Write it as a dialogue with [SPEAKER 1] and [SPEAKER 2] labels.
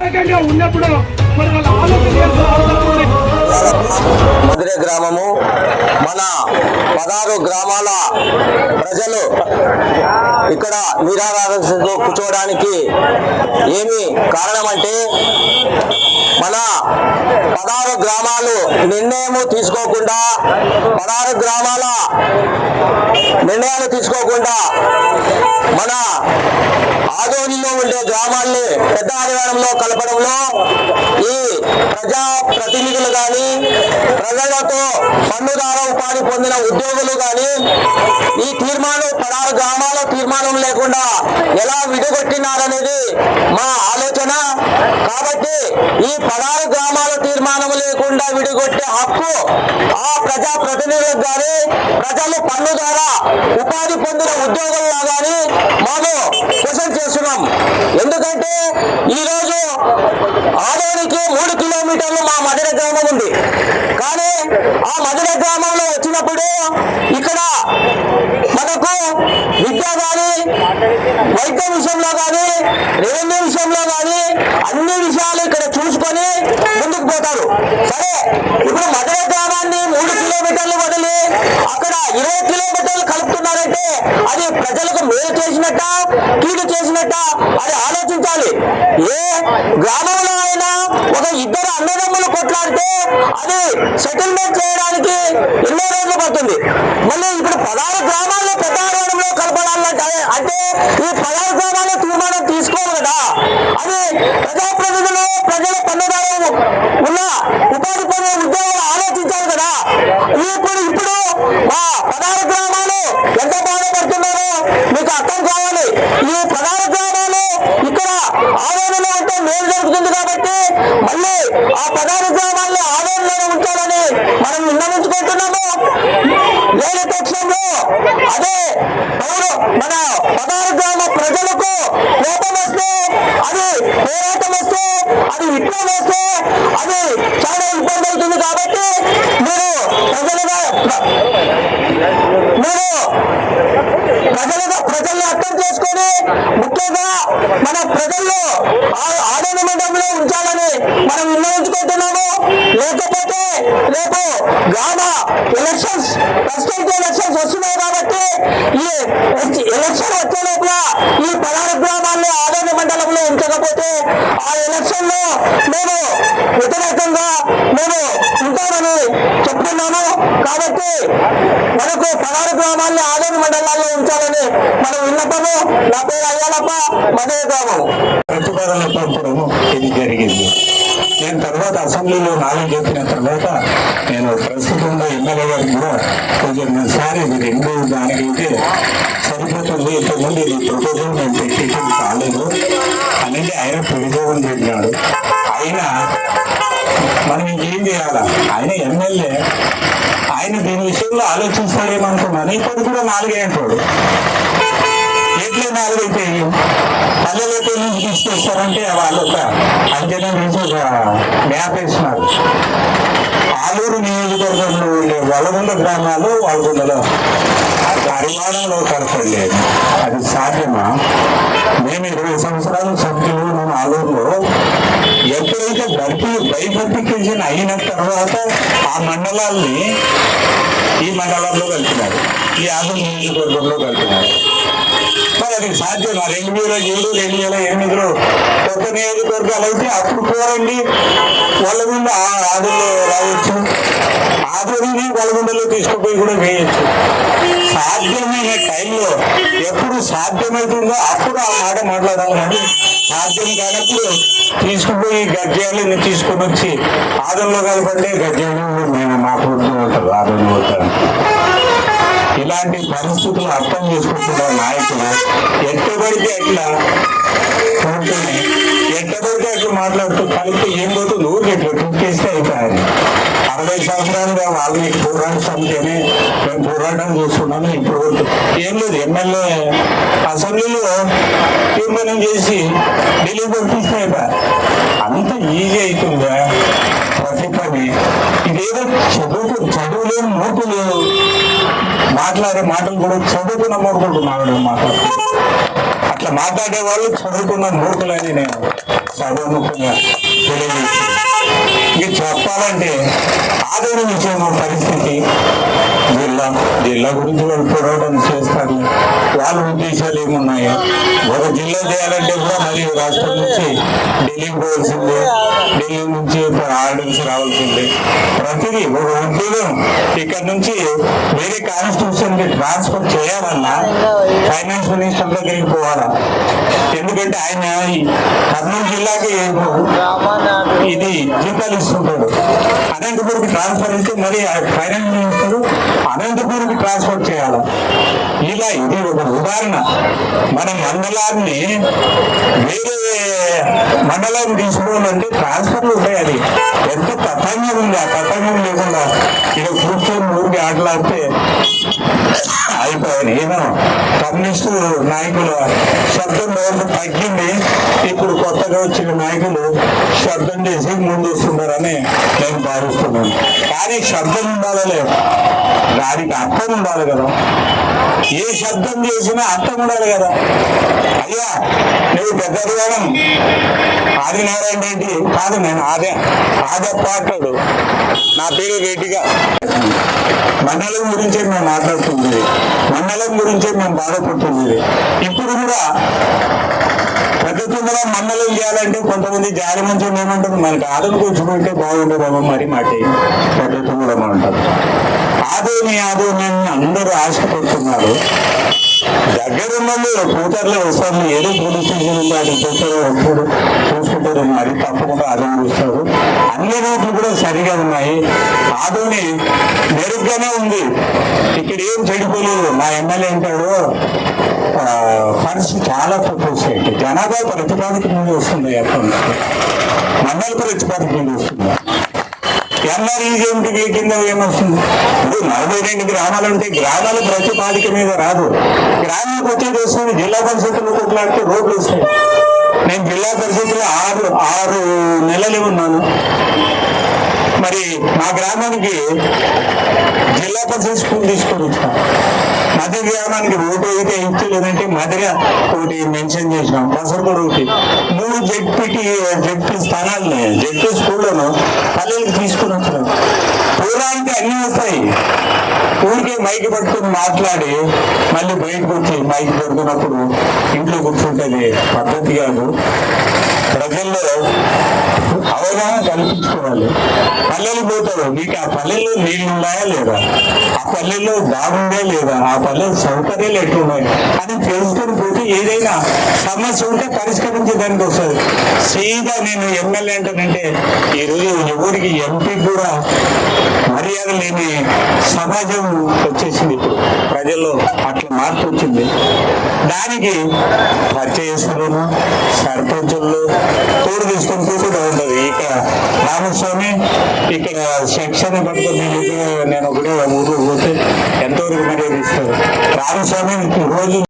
[SPEAKER 1] ఉన్నప్పుడు
[SPEAKER 2] మధుర గ్రామము మన పదహారు గ్రామాల ప్రజలు ఇక్కడ నిరాధారతో కూర్చోవడానికి ఏమి కారణం అంటే మన పదహారు గ్రామాలు నిర్ణయము తీసుకోకుండా పదహారు గ్రామాల నిర్ణయాలు తీసుకోకుండా మన ఆదోనిలో ఉండే గ్రామాల్ని పెద్ద ఆదివారంలో కలపడంలో ఈ ప్రజా ప్రతినిధులు కానీ ప్రజలతో పన్నుదార ఉపాధి పొందిన ఉద్యోగులు కానీ ఈ తీర్మానం పదహారు గ్రామాల తీర్మానం లేకుండా ఎలా విడగొట్టినారనేది మా ఆలోచన. కాబట్టి ఈ పదహారు గ్రామాల తీర్మానం లేకుండా విడిగొట్టే హక్కు ఆ ప్రజా ప్రతినిధులకు కానీ ప్రజలు పన్ను ద్వారా ఉపాధి పొందిన ఉద్యోగుల్లో కానీ మేము క్వశ్చన్ చేస్తున్నాం. ఎందుకంటే ఈరోజు రోజు ఆదోనికి మూడు కిలోమీటర్లు మా మధుర గ్రామం ఉంది. కానీ ఆ మధుర గ్రామంలో వచ్చినప్పుడు ఇక్కడ మనకు విద్య కానీ వైద్య విషయంలో కానీ రెవెన్యూ విషయంలో కానీ అన్ని విషయాలు ఇక్కడ చూసుకొని ముందుకు పోతారు సరే ఇప్పుడు మధుర గ్రామాన్ని మూడు కిలోమీటర్లు వదిలి అక్కడ ఇరవై కిలోమీటర్లు కలుపుతున్నారంటే అది ప్రజలకు మేలు చేసినట్ట కీడు చేసినట్ట అది ఆలోచించాలి ఏ గ్రామంలో అయినా ఒక ఇద్దరు అన్నదమ్ములు కొట్లాడితే అది సెటిల్మెంట్ చేయడానికి ఎన్నో రోజులు పడుతుంది. మళ్ళీ ఇప్పుడు పదహారు గ్రామ పెద్ద ఆడవడంలో కలపడాలంటే అంటే ఈ పదహారు గ్రామాల్లో తీర్మానం తీసుకోవాలి కదా అది ప్రజాప్రతినిధులు ప్రజల పన్నుదారు ఉన్న ఉపాధి పొందే ఉద్యోగాలు ఆలోచించాలి కదా ఇప్పుడు ఇప్పుడు మా పదహారు గ్రామాలు ఎంత బాధపడుతున్నారో మీకు అర్థం కావాలి ఈ పదహారు గ్రామాలు ఇక్కడ ఆవేదనలో ఉంటే మేలు జరుగుతుంది కాబట్టి మళ్ళీ ఆ పదహారు గ్రామాల్లో ఆవేదనలో ఉంచాలని మనం విన్నవించుకుంటున్నాము లేని పక్షంలో అదే పౌరు మన పదహారు గ్రామ ప్రజలకు కోపం వస్తే అది పోరాటం వస్తే అది విప్లవం వస్తే అది చాలా ఇబ్బంది అవుతుంది కాబట్టి మీరు ప్రజలుగా మీరు ప్రజలుగా ప్రజల్ని అర్థం చేసుకొని ముఖ్యంగా మన ప్రజల్లో ఆ- ఆదరణ మండలంలో ఉంచాలని మనం నిర్ణయించుకుంటున్నాము. లేకపోతే రేపు గ్రామ ఎలక్షన్స్ ప్రెసిడెంట్ ఎలక్షన్స్ వస్తుంది కాబట్టి ఈ ఎలక్షన్ వచ్చే లోపల ఈ పదహారు గ్రామాల్లో ఆదరణ మండలంలో ఉంచకపోతే ఆ ఎలక్షన్లో మేము వ్యతిరేకంగా మేము ఉంటామని చెప్తున్నాము. కాబట్టి మనకు పదహారు గ్రామాల్లో ఆదరణ మండలాల్లో ఉంచాలని మనం విన్నపము. నా పేరు అయ్యాలప్ప మదే గ్రామం.
[SPEAKER 3] ప్రతిపాదన పంపడము ఇది జరిగింది. నేను తర్వాత అసెంబ్లీలో నాలుగు చెప్పిన తర్వాత నేను ప్రస్తుతంగా ఎమ్మెల్యే గారికి కూడా కొంచెం సార్ ఇది రెండు దానికైతే సరిపోతుంది. ఇంతకుముందు ఇది ప్రపోజల్ నేను అయినా మనం ఇంకేం చేయాలా? ఆయన ఎమ్మెల్యే. ఆయన దీని విషయంలో ఆలోచిస్తాడేమనుకున్నాను ఇప్పుడు కూడా నాలుగే అంటాడు ఎట్లా నాలుగైతే పల్లెలైతే నుంచి తీసుకొస్తారంటే వాళ్ళు ఒక అంజనం నుంచి ఒక మ్యాప్ వేసినారు. ఆలూరు నియోజకవర్గంలో ఉండే వలగొండ గ్రామాలు వలగొండలో పరిమాణంలో కనపడలేదు అది సాధ్యమా? మేము ఇరవై సంవత్సరాలు సభ్యులు నేను ఆలూరులో అయితే భర్తీ బైఫర్టికేషన్ అయిన తర్వాత ఆ మండలాల్ని ఈ మండలంలో కలిపినారు. ఈ ఆలూరు నియోజకవర్గంలో కలిపినారు. మరి అది సాధ్యం రెండు వేల ఏడు రెండు వేల ఎనిమిదిలో కొత్త నియోజకవర్గాలు అయితే అప్పుడు కోరండి వల్లగుండ ఆదుల్లో రావచ్చు ఆదుని వల్లగుండలో తీసుకుపోయి కూడా వేయచ్చు. సాధ్యమైన టైంలో ఎప్పుడు సాధ్యమవుతుందో అప్పుడు ఆ మాట మాట్లాడాలి కానీ సాధ్యం కానప్పుడు తీసుకుపోయి గద్యాలని తీసుకొని వచ్చి ఆదంలో కలపండి గద్యాలు మేము మాకు వద్దు అంటారు ఆదంలో ఇలాంటి పరిస్థితులు అర్థం చేసుకుంటున్న నాయకులు ఎట్టబడితే ఎట్లా ఎట్టబడితే అట్లా మాట్లాడుతూ కలిపి ఏం పోతుంది? ఊరికి ఎట్లా చేస్తే అయిపోయారు. సంవత్సరాలుగా వాల్మీకి పోరాట సమితిని మేము పోరాటం చేస్తున్నాము ఇప్పుడు ఏం లేదు ఎమ్మెల్యే అసెంబ్లీలో తీర్మానం చేసి ఢిల్లీ పంపిస్తే అంత ఈజీ అవుతుందా ప్రతి పని. ఇదేదో చదువు చదువులేని మూర్తులు మాట్లాడే మాటలు కూడా చదువుకున్న మూర్ఖుడు మాట్లాడే మాట్లాడుతుంది అట్లా మాట్లాడే వాళ్ళు చదువుకున్న మూర్ఖులని నేను సర్వముఖంగా తెలియజేస్తున్నాను. ఇది చెప్పాలంటే ఆదరణ విషయం పరిస్థితి. జిల్లా జిల్లా గురించి వాళ్ళు పోరాటం చేస్తారు. వాళ్ళ ఉద్దేశాలు ఏమున్నాయి? ఒక జిల్లా చేయాలంటే కూడా మళ్ళీ రాష్ట్రం నుంచి ఢిల్లీకి పోవాల్సిందే. ఢిల్లీ నుంచి ఆర్డర్స్ రావాల్సిందే. ప్రతిదీ ఒక ఉద్యోగం ఇక్కడ నుంచి వేరే కాన్స్టిట్యూషన్కి ట్రాన్స్ఫర్ చేయాలన్నా ఫైనాన్స్ మినిస్టర్ దగ్గరికి పోవాలా? ఎందుకంటే ఆయన కర్నూలు జిల్లాకి ఇది జీతాలు ఇస్తుంటాడు. అనంతపూర్కి ట్రాన్స్ఫర్ అయితే మరి ఫైనాన్స్ మినిస్టర్ అనంతపూర్కి ట్రాన్స్పోర్ట్ చేయాలి. ఇలా ఇది ఒక ఉదాహరణ. మన మండలాన్ని వేరే మండలాన్ని తీసుకోవాలంటే ట్రాన్స్ఫర్లు ఉంటాయి అది. ఎంత తతంగం ఉంది ఆ తతంగం లేకుండా ఇక్కడ కూర్చొని ఊరికి ఆటలాడితే అయిపోయాను ఏమో కమ్యూనిస్టు నాయకులు శబ్దం రోజు తగ్గింది? ఇప్పుడు కొత్తగా వచ్చిన నాయకులు శబ్దం చేసి ముందు వస్తున్నారని నేను భావిస్తున్నాను. కానీ శబ్దం ఉండాలలేదు దానికి అర్థం ఉండాలి కదా. ఏ శబ్దం చేసినా అర్థం ఉండాలి కదా. అయ్యా నువ్వు పెద్దవాడం ఆదినారాయణ రెడ్డి కాదు నేను ఆదే. ఆదే పాటాడు. నా పేరు రెడ్డిగా. మండలం గురించే మేము మాట్లాడుతుంది మండలం గురించే మేము బాధపడుతుంది ఇప్పుడు కూడా పెద్ద తొందర మండలం చేయాలంటే కొంతమంది జారి మంచి ఏమంటారు? మనకి ఆదరణ కూర్చుంటే బాగుండదు మరి మాట పెద్ద మాట లేని ఆదరణని అందరూ ఆశపడుతున్నారు. దగ్గర ఉన్నది కూతర్లో వస్తారు ఏదో పోలీస్ స్టేషన్ ఉంది అది చూస్తారు వస్తారు చూసుకుంటారు. మరి తప్పకుండా అర్థం అన్ని రూట్లు కూడా సరిగా ఉన్నాయి. ఆదోని మెరుగ్గానే ఉంది. ఇక్కడ ఏం చెడిపోలేదు. మా ఎమ్మెల్యే అంటాడు ఫండ్స్ చాలా తక్కువ జనాభా ప్రతిపాదిక ముందు వస్తుంది. ఎప్పటి నుంచి మండల ప్రతిపాదక ముందు వస్తుంది. ఎన్ఆర్ఈజీఎంకి కింద ఏమొస్తుంది? ఇప్పుడు నలభై రెండు గ్రామాలు ఉంటే గ్రామాలు ప్రతిపాదిక మీద రాదు. గ్రామాలకు వచ్చేది వస్తుంది జిల్లా పరిషత్తులు కొట్లాడితే రోడ్లు వస్తాయి. నేను జిల్లా పరిషత్తులో ఆరు ఆరు నెలలు ఉన్నాను. మరి మా గ్రామానికి జిల్లా పరిషత్ స్కూల్ తీసుకొని వచ్చాను. మధ్య గ్రామానికి ఓటు అయితే ఇచ్చలేదంటే మధుర ఒకటి మెన్షన్ చేసినాం. పసరపూడి ఒకటి మూడు జడ్పీటీ జడ్పీ స్థానాలు జడ్పీ స్కూళ్ళను పల్లెలకు తీసుకుని వచ్చినాం పూరానికి అన్ని వస్తాయి. ఊరికే మైక్ పట్టుకుని మాట్లాడి మళ్ళీ బయటకు వచ్చి మైక్ పడుతున్నప్పుడు ఇంట్లో కూర్చుంటే పద్ధతి కాదు. ప్రజల్లో అవగాహన కల్పించుకోవాలి. పల్లెలు పోతారు. మీకు ఆ పల్లెల్లో నీళ్ళు ఉన్నాయా లేదా? ఆ పల్లెల్లో బాగుందా లేదా? ఆ పల్లెలు సౌకర్యాలు ఎట్లున్నాయి? అని తెలుసుకొని పోతే ఏదైనా సమస్య ఉంటే పరిష్కరించేదానికి వస్తుంది. సీదా నేను ఎమ్మెల్యే అంటానంటే ఈరోజు ఎవరికి ఎంపీ కూడా మర్యాద లేని సమాజం వచ్చేసింది ఇప్పుడు. ప్రజల్లో అట్లా మార్పు వచ్చింది. దానికి పరిచయస్తులను సర్పంచులు తోడు తీసుకొని కూడా ఉంటుంది. ఇక రామస్వామి ఇక్కడ శిక్షణ పడుతుంది నేను ఒకటే- నేను ఒకటే ఊరు పోతే ఎంతవరకు మర్యాద ఇస్తారు రామస్వామి రోజు